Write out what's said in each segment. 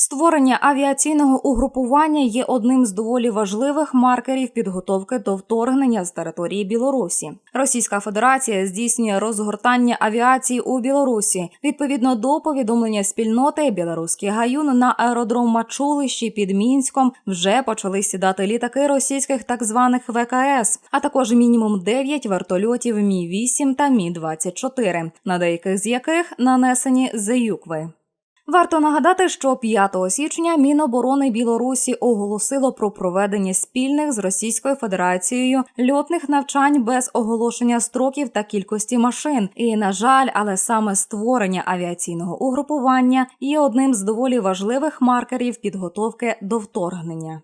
Створення авіаційного угрупування є одним з доволі важливих маркерів підготовки до вторгнення з території Білорусі. Російська Федерація здійснює розгортання авіації у Білорусі відповідно до повідомлення спільноти Білоруський гаюн на аеродром Мачулищі під Мінськом вже почали сідати літаки російських так званих ВКС, а також мінімум 9 вертольотів Мі 8 та Мі 24 на деяких з яких нанесені заюкви. Варто нагадати, що 5 січня Міноборони Білорусі оголосило про проведення спільних з Російською Федерацією льотних навчань без оголошення строків та кількості машин. І на жаль, але саме створення авіаційного угрупування є одним з доволі важливих маркерів підготовки до вторгнення.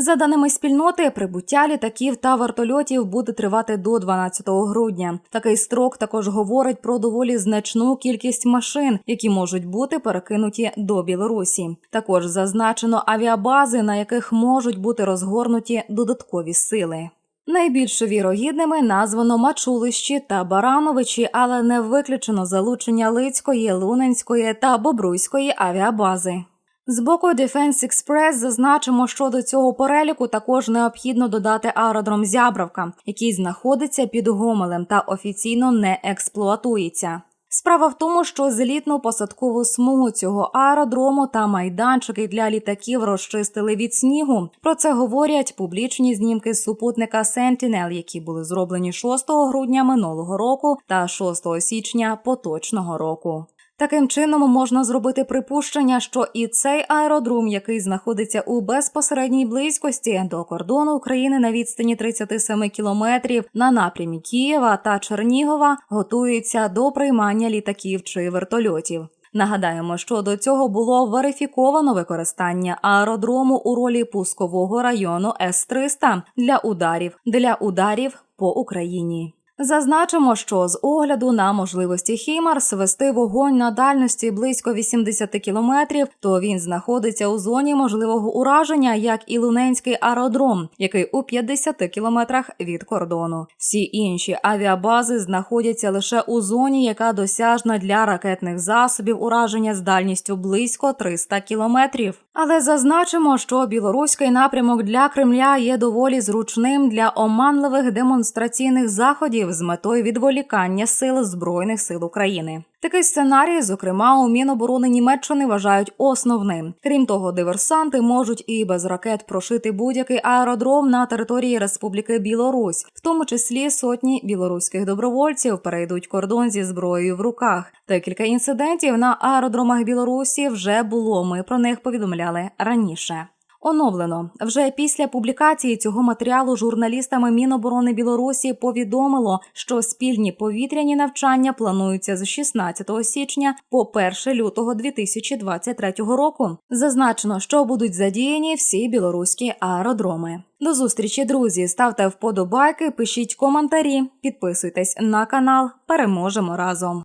За даними спільноти, прибуття літаків та вертольотів буде тривати до 12 грудня. Такий строк також говорить про доволі значну кількість машин, які можуть бути перекинуті до Білорусі. Також зазначено авіабази, на яких можуть бути розгорнуті додаткові сили. Найбільш вірогідними названо Мачулищі та Барановичі, але не виключено залучення Лицької, Луненської та Бобруйської авіабази. З боку Defense Express зазначимо, що до цього переліку також необхідно додати аеродром Зябравка, який знаходиться під Гомелем та офіційно не експлуатується. Справа в тому, що злітно-посадкову смугу цього аеродрому та майданчики для літаків розчистили від снігу. Про це говорять публічні знімки супутника Sentinel, які були зроблені 6 грудня минулого року та 6 січня поточного року. Таким чином можна зробити припущення, що і цей аеродром, який знаходиться у безпосередній близькості до кордону України на відстані 37 кілометрів на напрямі Києва та Чернігова, готується до приймання літаків чи вертольотів. Нагадаємо, що до цього було верифіковано використання аеродрому у ролі пускового району С-300 для ударів для ударів по Україні. Зазначимо, що з огляду на можливості Хімарс вести вогонь на дальності близько 80 кілометрів, то він знаходиться у зоні можливого ураження, як і Луненський аеродром, який у 50 кілометрах від кордону. Всі інші авіабази знаходяться лише у зоні, яка досяжна для ракетних засобів ураження з дальністю близько 300 кілометрів. Але зазначимо, що білоруський напрямок для Кремля є доволі зручним для оманливих демонстраційних заходів з метою відволікання сил збройних сил України. Такий сценарій, зокрема, у Міноборони Німеччини вважають основним. Крім того, диверсанти можуть і без ракет прошити будь-який аеродром на території Республіки Білорусь, в тому числі сотні білоруських добровольців перейдуть кордон зі зброєю в руках. Декілька інцидентів на аеродромах Білорусі вже було. Ми про них повідомляли раніше. Оновлено вже після публікації цього матеріалу журналістами Міноборони Білорусі повідомило, що спільні повітряні навчання плануються з 16 січня по 1 лютого 2023 року. Зазначено, що будуть задіяні всі білоруські аеродроми. До зустрічі, друзі! Ставте вподобайки, пишіть коментарі, підписуйтесь на канал. Переможемо разом.